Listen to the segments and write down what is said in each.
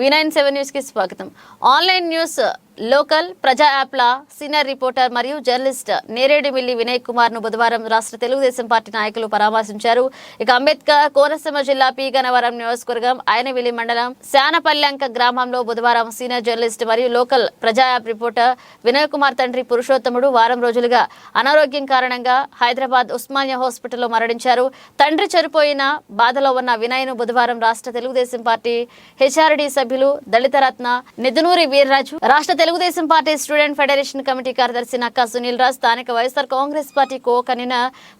V nine seven న్యూస్కి స్వాగతం. Online news local ప్రజా యాప్ల సీనియర్ రిపోర్టర్ మరియు జర్నలిస్ట్ నేరేడుమిల్లి వినయ్ కుమార్ను బుధవారం రాష్ట్ర తెలుగుదేశం పార్టీ నాయకులు పరామర్శించారు. ఇక అంబేద్కర్ కోనసీమ జిల్లా పీగనవరం నియోజకవర్గం ఆయనవిల్లి మండలం శానపల్లెంక గ్రామంలో బుధవారం సీనియర్ జర్నలిస్ట్ మరియు local Praja app reporter Vinay Kumar తండ్రి పురుషోత్తముడు వారం రోజులుగా అనారోగ్యం కారణంగా హైదరాబాద్ ఉస్మానియా హాస్పిటల్లో మరణించారు. తండ్రి చనిపోయిన బాధలో ఉన్న వినయ్ను బుధవారం రాష్ట్ర తెలుగుదేశం పార్టీ హెచ్ఆర్డీ సభ్యులు దళిత రత్న నిధునూరి వీర్రాజు రాష్ట్ర Telugu Desam party student federation committee కార్యదర్శి నక్కా సునీల్ రాజ్ స్థానిక వైఎస్ఆర్ కాంగ్రెస్ పార్టీ కో కనిన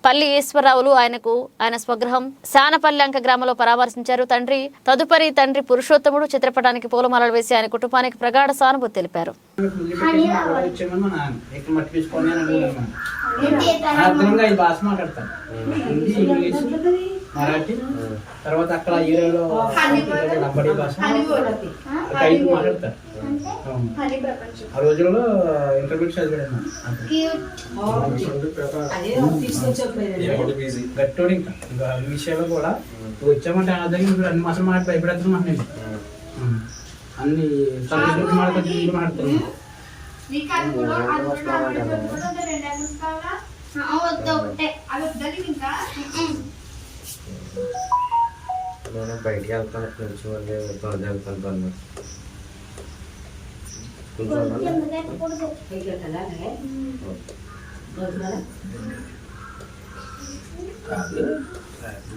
పల్లి ఈశ్వరరావులు ఆయనకు ఆయన స్వగృహం. శానపల్లంక గ్రామంలో పరామర్శించారు. తండ్రి తదుపరి తండ్రి పురుషోత్తముడు చిత్రపటానికి పూలమాలలు వేసి ఆయన కుటుంబానికి ప్రగాఢ సానుభూతి తెలిపారు. ఇంగ్లీష్ మరాఠీ తర్వాత అక్కడ ఏరియాలో లంబడి భాష. ఐదు మాట్లాడతారు. ఆ రోజుల్లో ఇంటర్మీడియట్ చదివాను గట్టోడు ఇంకా. ఇంకా ఈ కూడా నువ్వు వచ్చామంటే అర్థం ఇప్పుడు అన్ని మాసాలు మాట భయపడతాను మాట నేను. అన్ని తల్లిదండ్రులు మాట్లాడుతుంది ఇంటి మాట్లాడుతున్నాను నేను బయటికి వెళ్తాను కొంచెం మళ్ళీ త్వరగా వెళ్తాను పన్ను కొంచెం కాదు